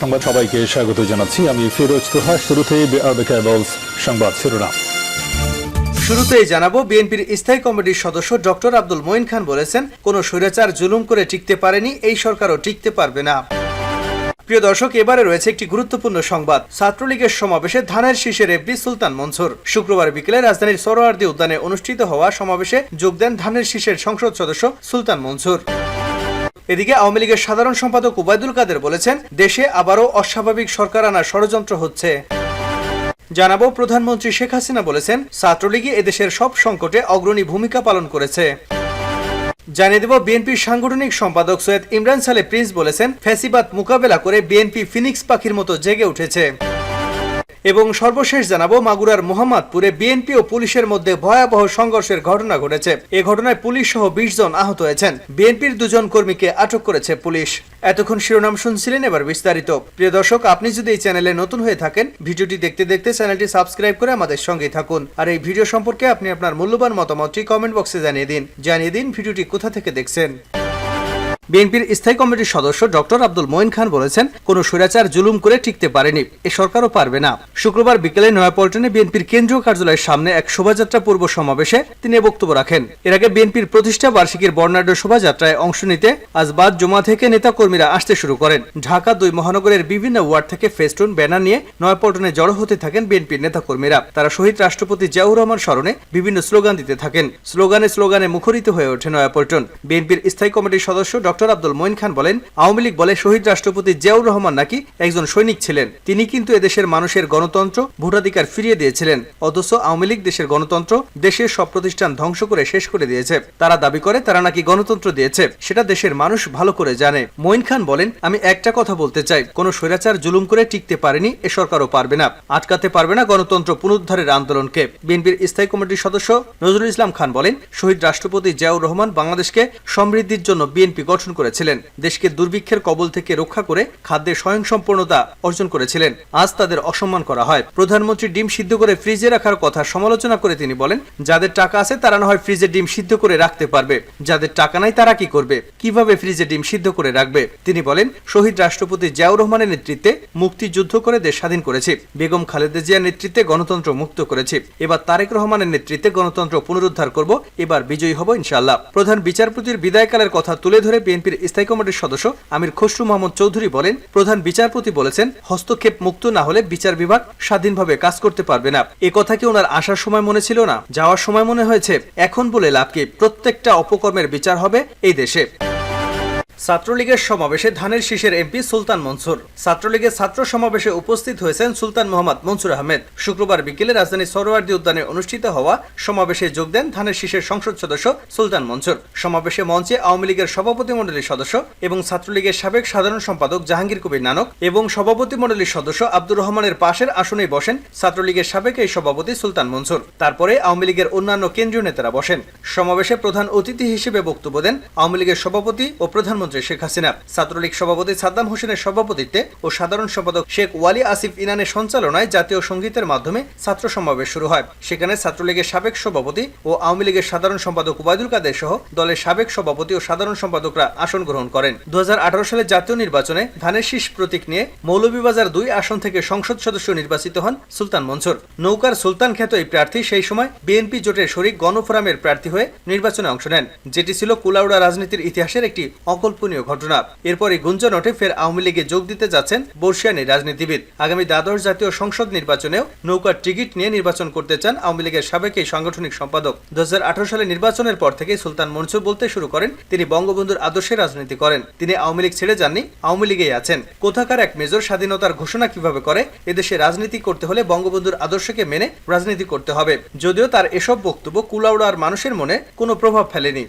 সংবাদ সবাইকে স্বাগত জানাচ্ছি। আমি ফিরোজ তোহা। কেবলস সংবাদ শিরোনাম। শুরুতেই জানাব, বিএনপির স্থায়ী কমিটির সদস্য ডক্টর আব্দুল মঈন খান বলেছেন, কোনো স্বৈরাচার জুলুম করে টিকতে পারেনি, এই সরকারও টিকতে পারবে না। প্রিয় দর্শক, এবারে রয়েছে একটি গুরুত্বপূর্ণ সংবাদ। ছাত্রলীগের সমাবেশে ধানের শীষের এফবি সুলতান মনসুর। শুক্রবার বিকেলে রাজধানীর সরোয়ার্দী উদ্যানে অনুষ্ঠিত হওয়া সমাবেশে যোগ দেন ধানের শীষের সংসদ সদস্য সুলতান মনসুর। এদিকে আওয়ামী লীগের সাধারণ সম্পাদক উবায়দুল কাদের বলেছেন, দেশে আবারও অস্বাভাবিক সরকার আনার ষড়যন্ত্র হচ্ছে। জানাব, প্রধানমন্ত্রী শেখ হাসিনা বলেছেন, ছাত্রলীগই এদেশের সব সংকটে অগ্রণী ভূমিকা পালন করেছে। জানিয়ে দেব, বিএনপির সাংগঠনিক সম্পাদক সৈয়দ ইমরান সালে প্রিন্স বলেছেন, ফ্যাসিবাদ মোকাবেলা করে বিএনপি ফিনিক্স পাখির মতো জেগে উঠেছে। এবং সর্বশেষ জানাব, মাগুরার মোহাম্মদপুরে বিএনপি ও পুলিশের মধ্যে ভয়াবহ সংঘর্ষের ঘটনা ঘটেছে। এ ঘটনায় পুলিশ সহ বিশ জন আহত হয়েছেন। বিএনপির দুজন কর্মীকে আটক করেছে পুলিশ। এতক্ষণ শিরোনাম শুনছিলেন, এবার বিস্তারিত। প্রিয় দর্শক, আপনি যদি এই চ্যানেলে নতুন হয়ে থাকেন, ভিডিওটি দেখতে দেখতে চ্যানেলটি সাবস্ক্রাইব করে আমাদের সঙ্গেই থাকুন। আর এই ভিডিও সম্পর্কে আপনি আপনার মূল্যবান মতামতটি কমেন্ট বক্সে জানিয়ে দিন। জানিয়ে দিন ভিডিওটি কোথা থেকে দেখছেন। বিএনপির স্থায়ী কমিটির সদস্য ডক্টর আব্দুল মঈন খান বলেছেন, কোনো স্বৈরাচার জুলুম করে টিকতে পারেনি। এ সরকারও পারবে না। শুক্রবার বিকেলে নয়াপল্টনে বিএনপির কেন্দ্রীয় কার্যালয়ের সামনে এক শোভাযাত্রা পূর্ব সমাবেশে তিনি বক্তব্য রাখেন। এর আগে বিএনপির প্রতিষ্ঠা বার্ষিকীর বর্ণাঢ্য শোভাযাত্রায় অংশ নিতে আজ বাদ জমা থেকে নেতাকর্মীরা আসতে শুরু করেন। ঢাকা, দুই মহানগরের বিভিন্ন ওয়ার্ড থেকে ফেস্টুন, ব্যানার নিয়ে নয়াপল্টনে জড়ো হতে থাকেন বিএনপির নেতাকর্মীরা। তারা শহীদ রাষ্ট্রপতি জিয়াউর রহমান স্মরণে বিভিন্ন স্লোগান দিতে থাকেন। স্লোগানে স্লোগানে মুখরিত হয়ে ওঠে নয়াপল্টন। বিএনপির স্থায়ী কমিটির সদস্য ডক্টর আব্দুল মঈন খান বলেন, আওয়ামী লীগ বলে শহীদ রাষ্ট্রপতি জিয়াউর রহমান নাকি একজন সৈনিক ছিলেন। তিনি কিন্তু এদেশের মানুষের গণতন্ত্র ভোটাধিকার ফিরিয়ে দিয়েছিলেন, অথচ আওয়ামী লীগ দেশের গণতন্ত্র দেশের সব প্রতিষ্ঠান ধ্বংস করে শেষ করে দিয়েছে। তারা দাবি করে তারা নাকি গণতন্ত্র দিয়েছে, সেটা দেশের মানুষ ভালো করে জানে। মঈন খান বলেন, আমি একটা কথা বলতে চাই, কোন স্বৈরাচার জুলুম করে টিকতে পারেনি, এ সরকারও পারবে না, আটকাতে পারবে না গণতন্ত্র পুনরুদ্ধারের আন্দোলনকে। বিএনপির স্থায়ী কমিটির সদস্য নজরুল ইসলাম খান বলেন, শহীদ রাষ্ট্রপতি জিয়াউর রহমান বাংলাদেশকে সমৃদ্ধির জন্য বিএনপি গঠন করেছিলেন। দেশকে দুর্ভিক্ষের কবল থেকে রক্ষা করে খাদ্যের স্বয়ংসম্পূর্ণতা অর্জন করেছিলেন। আজ তাদের অসম্মান করা হয়। প্রধানমন্ত্রী ডিম সিদ্ধ করে ফ্রিজে রাখার কথা সমালোচনা করে তিনি বলেন, যাদের টাকা আছে তারা না হয় ফ্রিজে ডিম সিদ্ধ করে রাখতে পারবে। যাদের টাকা নাই তারা কি করবে? কীভাবে ফ্রিজে ডিম সিদ্ধ করে রাখবে? তিনি বলেন, শহীদ রাষ্ট্রপতি জিয়াউর রহমানের নেতৃত্বে মুক্তিযুদ্ধ করে দেশ স্বাধীন করেছে। বেগম খালেদা জিয়ার নেতৃত্বে গণতন্ত্র মুক্ত করেছে। এবার তারেক রহমানের নেতৃত্বে গণতন্ত্র পুনরুদ্ধার করব। এবার বিজয়ী হব ইনশাআল্লাহ। প্রধান বিচারপতির বিদায়কালের কথা তুলে ধরে বিএনপির স্থায়ী কমিটির সদস্য আমির খসরু মোহাম্মদ চৌধুরী বলেন, প্রধান বিচারপতি বলেছেন, হস্তক্ষেপ মুক্ত না হলে বিচার বিভাগ স্বাধীনভাবে কাজ করতে পারবে না। এ কথা কি ওনার আসার সময় মনে ছিল না? যাওয়ার সময় মনে হয়েছে, এখন বলে লাভ কি? প্রত্যেকটা অপকর্মের বিচার হবে এই দেশে। ছাত্রলীগের সমাবেশে ধানের শীষের এমপি সুলতান মনসুর। ছাত্রলীগের ছাত্র সমাবেশে উপস্থিত হয়েছেন সুলতান মোহাম্মদ মনসুর আহমেদ। শুক্রবার বিকেলে রাজধানীর সরোয়ার্দী উদ্যানে অনুষ্ঠিত হওয়া সমাবেশে যোগ দেন ধানের শীষের সংসদ সদস্য সুলতান মনসুর। সমাবেশে মঞ্চে আওয়ামী লীগের সভাপতি মণ্ডলীর সদস্য এবং ছাত্রলীগের সাবেক সাধারণ সম্পাদক জাহাঙ্গীর কবির নানক এবং সভাপতি মণ্ডলীর সদস্য আব্দুর রহমানের পাশের আসনে বসেন ছাত্রলীগের সাবেক এই সভাপতি সুলতান মনসুর। তারপরে আওয়ামী লীগের অন্যান্য কেন্দ্রীয় নেতারা বসেন। সমাবেশে প্রধান অতিথি হিসেবে বক্তব্য দেন আওয়ামী লীগের সভাপতি ও প্রধানমন্ত্রী শেখ হাসিনা ছাত্রলীগ সভাপতি সাদ্দাম হোসেনের সভাপতিত্বে ও সাধারণ সম্পাদক শেখ ওয়ালি আসিফ ইনানের সঞ্চালনায় জাতীয় সঙ্গীতের মাধ্যমে ছাত্র সমাবেশ শুরু হয়। সেখানে ছাত্রলীগের সাবেক সভাপতি ও আওয়ামী লীগের সাধারণ সম্পাদক উবায়দুল কাদের সহ দলের সাবেক সভাপতি ও সাধারণ সম্পাদকরা আসন গ্রহণ করেন। দু সালে জাতীয় নির্বাচনে ধানের শীষ প্রতীক নিয়ে মৌলভীবাজার দুই আসন থেকে সংসদ সদস্য নির্বাচিত হন সুলতান মনসুর। নৌকার সুলতান খ্যাত এই প্রার্থী সেই সময় বিএনপি জোটের শরিক গণফোরামের প্রার্থী হয়ে নির্বাচনে অংশ নেন, যেটি ছিল কুলাউড়া রাজনীতির ইতিহাসের একটি অকল্পনীয় ঘটনা। এরপরে গুঞ্জন ওঠে, ফের আওয়ামী লীগে যোগ দিতে যাচ্ছেন বর্ষিয়ানি রাজনীতিবিদ। আগামী দ্বাদশ জাতীয় সংসদ নির্বাচনেও নৌকার টিকিট নিয়ে নির্বাচন করতে চান আওয়ামী লীগের সাবেক এই সাংগঠনিক সম্পাদক। দু সালে নির্বাচনের পর থেকে সুলতান মনসুর বলতে শুরু করেন, তিনি বঙ্গবন্ধুর আদর্শে রাজনীতি করেন। তিনি আওয়ামী লীগ ছেড়ে যাননি, আওয়ামী লীগেই আছেন। কোথাকার এক মেজর স্বাধীনতার ঘোষণা কীভাবে করে, এদেশে রাজনীতি করতে হলে বঙ্গবন্ধুর আদর্শকে মেনে রাজনীতি করতে হবে। যদিও তার এসব বক্তব্য কুলাউড়ার মানুষের মনে কোনো প্রভাব ফেলেনি।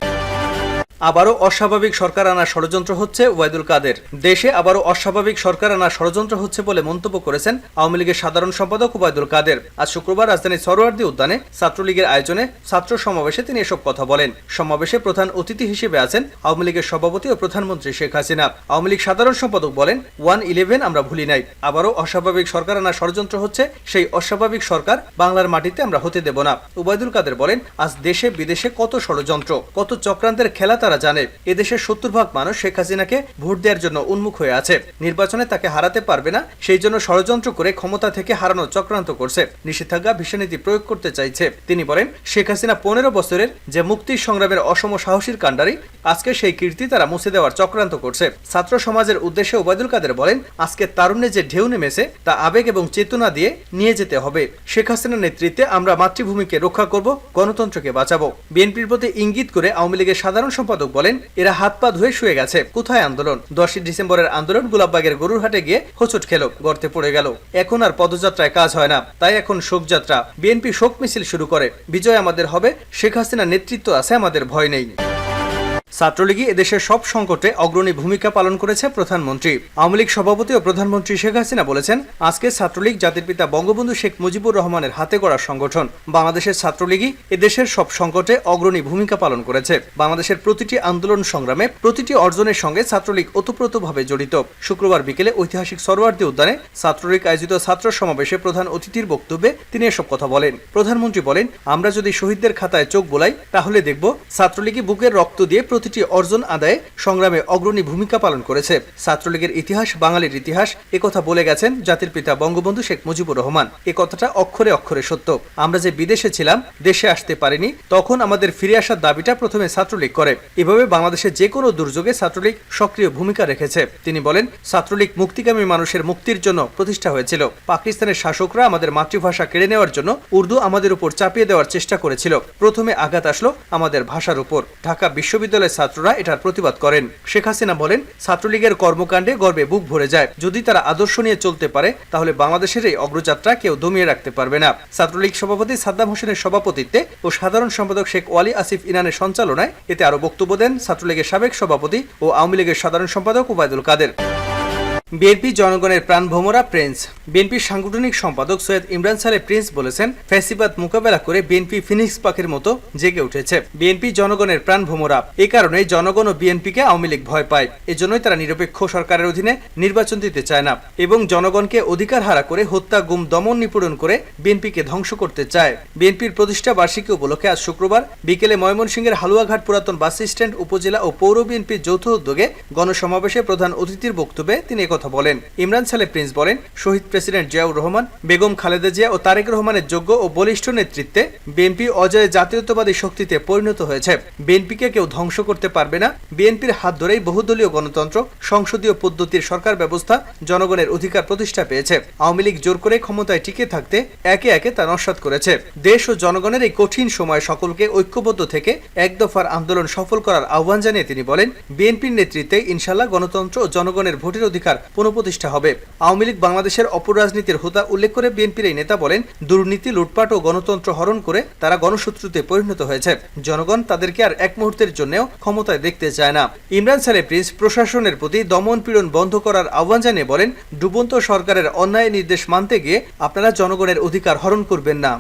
আবারও অস্বাভাবিক সরকার আনার ষড়যন্ত্র হচ্ছে ওয়াইদুল কাদের। দেশে আবারও অস্বাভাবিক সরকার আনার ষড়যন্ত্র হচ্ছে বলে মন্তব্য করেছেন আওয়ামী লীগের সাধারণ সম্পাদক ওবায়দুল কাদের। আজ শুক্রবার রাজধানীর সরোয়ার্দী উদ্যানে ছাত্রলীগের আয়োজনে ছাত্র সমাবেশে তিনি এসব কথা বলেন। সমাবেশে প্রধান অতিথি হিসেবে আছেন আওয়ামী লীগের সভাপতি ও প্রধানমন্ত্রী শেখ হাসিনা। আওয়ামী লীগ সাধারণ সম্পাদক বলেন, ওয়ান ইলেভেন আমরা ভুলি নাই। আবারও অস্বাভাবিক সরকার আনার ষড়যন্ত্র হচ্ছে, সেই অস্বাভাবিক সরকার বাংলার মাটিতে আমরা হতে দেব না। ওবায়দুল কাদের বলেন, আজ দেশে বিদেশে কত ষড়যন্ত্র, কত চক্রান্তের খেলা তারা জানে এদেশের সত্তর ভাগ মানুষ শেখ হাসিনাকে ভোট দেওয়ার জন্য উন্মুখ হয়ে আছে। নির্বাচনে তাকে হারাতে পারবে না, সেই জন্য ষড়যন্ত্র করে ক্ষমতা থেকে হারানোর চক্রান্ত করছে। নিষেধাজ্ঞা ভীষণীতি প্রয়োগ করতে চাইছে। তিনি বলেন, শেখ হাসিনা পনেরো বছরের যে মুক্তির সংগ্রামের অসম সাহসীর কাণ্ডারি, আজকে সেই কীর্তি তারা মুছে দেওয়ার চক্রান্ত করছে। ছাত্র সমাজের উদ্দেশ্যে ওবায়দুল কাদের বলেন, আজকে তারুণ্যে যে ঢেউ নেমেছে, তা আবেগ এবং চেতনা দিয়ে নিয়ে যেতে হবে। শেখ হাসিনার নেতৃত্বে আমরা মাতৃভূমিকে রক্ষা করব, গণতন্ত্রকে বাঁচাবো। বিএনপির প্রতি ইঙ্গিত করে আওয়ামী লীগের সাধারণ সম্পাদক বলেন, এরা হাত পা ধুয়ে শুয়ে গেছে। কোথায় আন্দোলন? দশই ডিসেম্বরের আন্দোলন গোলাপবাগের গরুরহাটে গিয়ে হোঁচট খেল, গর্তে পড়ে গেল। এখন আর পদযাত্রায় কাজ হয় না। তাই এখন শোকযাত্রা। বিএনপি শোক মিছিল শুরু করে। বিজয় আমাদের হবে, শেখ হাসিনার নেতৃত্ব আছে আমাদের ভয় নেই। ছাত্রলীগই এদেশের সব সংকটে অগ্রণী ভূমিকা পালন করেছে প্রধানমন্ত্রী। আওয়ামী লীগ সভাপতি ও প্রধানমন্ত্রী শেখ হাসিনা বলেছেন, আজকে ছাত্রলীগ জাতির পিতা বঙ্গবন্ধু শেখ মুজিবুর রহমানের হাতে গড়া সংগঠন। বাংলাদেশের ছাত্রলীগই এদেশের সব সংকটে অগ্রণী ভূমিকা পালন করেছে। বাংলাদেশের প্রতিটি আন্দোলন সংগ্রামে প্রতিটি অর্জনের সঙ্গে ছাত্রলীগ ওতপ্রোতভাবে জড়িত। শুক্রবার বিকেলে ঐতিহাসিক সরোয়ার্দী উদ্যানে ছাত্রলীগ আয়োজিত ছাত্র সমাবেশে প্রধান অতিথির বক্তব্যে তিনি এসব কথা বলেন। প্রধানমন্ত্রী বলেন, আমরা যদি শহীদদের খাতায় চোখ বোলাই, তাহলে দেখব ছাত্রলীগই বুকের রক্ত দিয়ে প্রতিটি অর্জন আদায়ে সংগ্রামে অগ্রণী ভূমিকা পালন করেছে। ছাত্রলীগের ইতিহাস, বাঙালির ইতিহাস একথা বলে গেছেন জাতির পিতা বঙ্গবন্ধু শেখ মুজিবুর রহমান। এ কথাটা অক্ষরে অক্ষরে সত্য। আমরা যে বিদেশে ছিলাম, দেশে আসতে পারিনি, তখন আমাদের ফিরে আসার দাবিটা প্রথমে ছাত্রলীগ করে। এভাবে বাংলাদেশের যে কোনো দুর্যোগে ছাত্রলীগ সক্রিয় ভূমিকা রেখেছে। তিনি বলেন, ছাত্রলীগ মুক্তিকামী মানুষের মুক্তির জন্য প্রতিষ্ঠা হয়েছিল। পাকিস্তানের শাসকরা আমাদের মাতৃভাষা কেড়ে নেওয়ার জন্য উর্দু আমাদের উপর চাপিয়ে দেওয়ার চেষ্টা করেছিল। প্রথমে আঘাত আসলো আমাদের ভাষার উপর। ঢাকা বিশ্ববিদ্যালয়ের ছাত্ররা এটার প্রতিবাদ করেন। শেখ হাসিনা বলেন, ছাত্রলীগের কর্মকাণ্ডে গর্বে বুক ভরে যায়। যদি তারা আদর্শ নিয়ে চলতে পারে, তাহলে বাংলাদেশের এই অগ্রযাত্রা কেউ দমিয়ে রাখতে পারবে না। ছাত্রলীগ সভাপতি সাদ্দাম হোসেনের সভাপতিত্বে ও সাধারণ সম্পাদক শেখ ওয়ালি আসিফ ইনানের সঞ্চালনায় এতে আরও বক্তব্য দেন ছাত্রলীগের সাবেক সভাপতি ও আওয়ামী লীগের সাধারণ সম্পাদক ওবায়দুল কাদের। বিএনপি জনগণের প্রাণ ভোমরা প্রিন্স। বিএনপির সাংগঠনিক সম্পাদক সৈয়দ ইমরান সালে প্রিন্স বলেছেন, ফ্যাসিবাদ মোকাবেলা করে বিএনপি ফিনিক্স পাখির মতো জেগে উঠেছে। বিএনপি জনগণের প্রাণ ভোমরা। এ কারণে জনগণ ও বিএনপিকে আওয়ামী লীগ ভয় পায়। এজন্যই তারা নিরপেক্ষ সরকারের অধীনে নির্বাচন দিতে চায় না এবং জনগণকে অধিকার হারা করে হত্যা, গুম, দমন নিপীড়ন করে বিএনপিকে ধ্বংস করতে চায়। বিএনপির প্রতিষ্ঠা বার্ষিকী উপলক্ষে আজ শুক্রবার বিকেলে ময়মনসিংহের হালুয়াঘাট পুরাতন বাস স্ট্যান্ড, উপজেলা ও পৌর বিএনপির যৌথ উদ্যোগে গণসমাবেশে প্রধান অতিথির বক্তব্যে তিনি কথা বলেন। ইমরান সালে প্রিন্স বলেন, শহীদ প্রেসিডেন্ট জিয়াউর রহমান, বেগম খালেদা জিয়া ও তারেক রহমানের যোগ্য ও বলিষ্ঠ নেতৃত্বে বিএনপি অজয় জাতীয়তাবাদী শক্তিতে পরিণত হয়েছে। বিএনপিকে কেউ ধ্বংস করতে পারবে না। বিএনপির হাত ধরেই বহুদলীয় গণতন্ত্র, সংসদীয় পদ্ধতির সরকার ব্যবস্থা, জনগণের অধিকার প্রতিষ্ঠা পেয়েছে। আওয়ামী লীগ জোর করে ক্ষমতায় টিকে থাকতে একে একে তা নস্বাত করেছে। দেশ ও জনগণের এই কঠিন সময় সকলকে ঐক্যবদ্ধ থেকে এক দফার আন্দোলন সফল করার আহ্বান জানিয়ে তিনি বলেন, বিএনপির নেতৃত্বে ইনশাল্লাহ গণতন্ত্র ও জনগণের ভোটের অধিকার পুনঃপ্রতিষ্ঠা হবে। আওয়ামী লীগ বাংলাদেশের অপরাজনীতির হোতা উল্লেখ করে বিএনপির এই নেতা বলেন, দুর্নীতি, লুটপাট ও গণতন্ত্র হরণ করে তারা গণশত্রুতে পরিণত হয়েছে। জনগণ তাদেরকে আর এক মুহূর্তের জন্যও ক্ষমতায় দেখতে চায় না। ইমরান সালে প্রিন্স প্রশাসনের প্রতি দমন পীড়ন বন্ধ করার আহ্বান জানিয়ে বলেন, ডুবন্ত সরকারের অন্যায় নির্দেশ মানতে গিয়ে আপনারা জনগণের অধিকার হরণ করবেন না।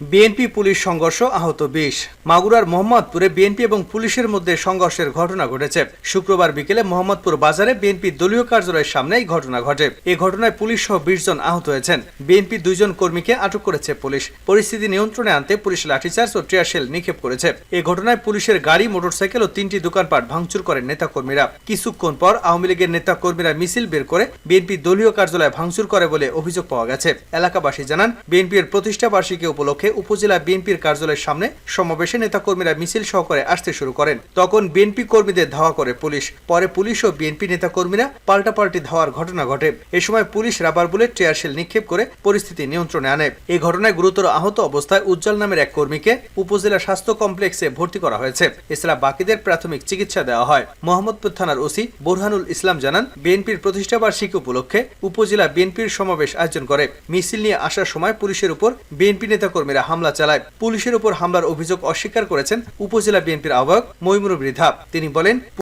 বিএনপি পুলিশ সংঘর্ষ আহত বিশ। মাগুরার মোহাম্মদপুরে বিএনপি এবং পুলিশের মধ্যে সংঘর্ষের ঘটনা ঘটেছে। শুক্রবার বিকেলে মোহাম্মদপুর বাজারে বিএনপি দলীয় কার্যালয়ের সামনে এই ঘটনা ঘটে। এই ঘটনায় পুলিশ সহ বিশ জন আহত হয়েছেন। বিএনপি দুইজন কর্মীকে আটক করেছে পুলিশ। পরিস্থিতি নিয়ন্ত্রণে আনতে পুলিশ লাঠিচার্জ ও টিয়ারশেল নিক্ষেপ করেছে। এই ঘটনায় পুলিশের গাড়ি, মোটরসাইকেল ও তিনটি দোকানপাট ভাঙচুর করেন নেতাকর্মীরা। কিছুক্ষণ পর আওয়ামী লীগের নেতাকর্মীরা মিছিল বের করে বিএনপি দলীয় কার্যালয় ভাঙচুর করে বলে অভিযোগ পাওয়া গেছে। এলাকাবাসী জানান, বিএনপির প্রতিষ্ঠা বার্ষিকী উপলক্ষে উপজেলা বিএনপির কার্যালয়ের সামনে সমাবেশে নেতাকর্মীরা মিছিল সহকারে আসতে শুরু করেন। তখন বিএনপি কর্মীদের ধাওয়া করে পুলিশ। পরে পুলিশ ও বিএনপি নেতাকর্মীরা পাল্টাপাল্টি ধাওয়ার ঘটনা ঘটে। এ সময় পুলিশ রাবার বুলেট টিয়ারশেল নিক্ষেপ করে পরিস্থিতি নিয়ন্ত্রণে আনে। এই ঘটনায় গুরুতর আহত অবস্থায় উজ্জ্বল নামের এক কর্মীকে উপজেলা স্বাস্থ্য কমপ্লেক্সে ভর্তি করা হয়েছে। এছাড়া বাকিদের প্রাথমিক চিকিৎসা দেওয়া হয়। মোহাম্মদপুর থানার ওসি বোরহানুল ইসলাম জানান, বিএনপির প্রতিষ্ঠা বার্ষিকী উপলক্ষে উপজেলা বিএনপির সমাবেশ আয়োজন করে। মিছিল নিয়ে আসার সময় পুলিশের উপর বিএনপি নেতাকর্মীরা হামলা চালায়। পুলিশের উপর হামলার অভিযোগ অস্বীকার করেছেন উপজেলা বিএনপির আহ্বায়ক মইমুর বৃদ্ধা তিনি বলেন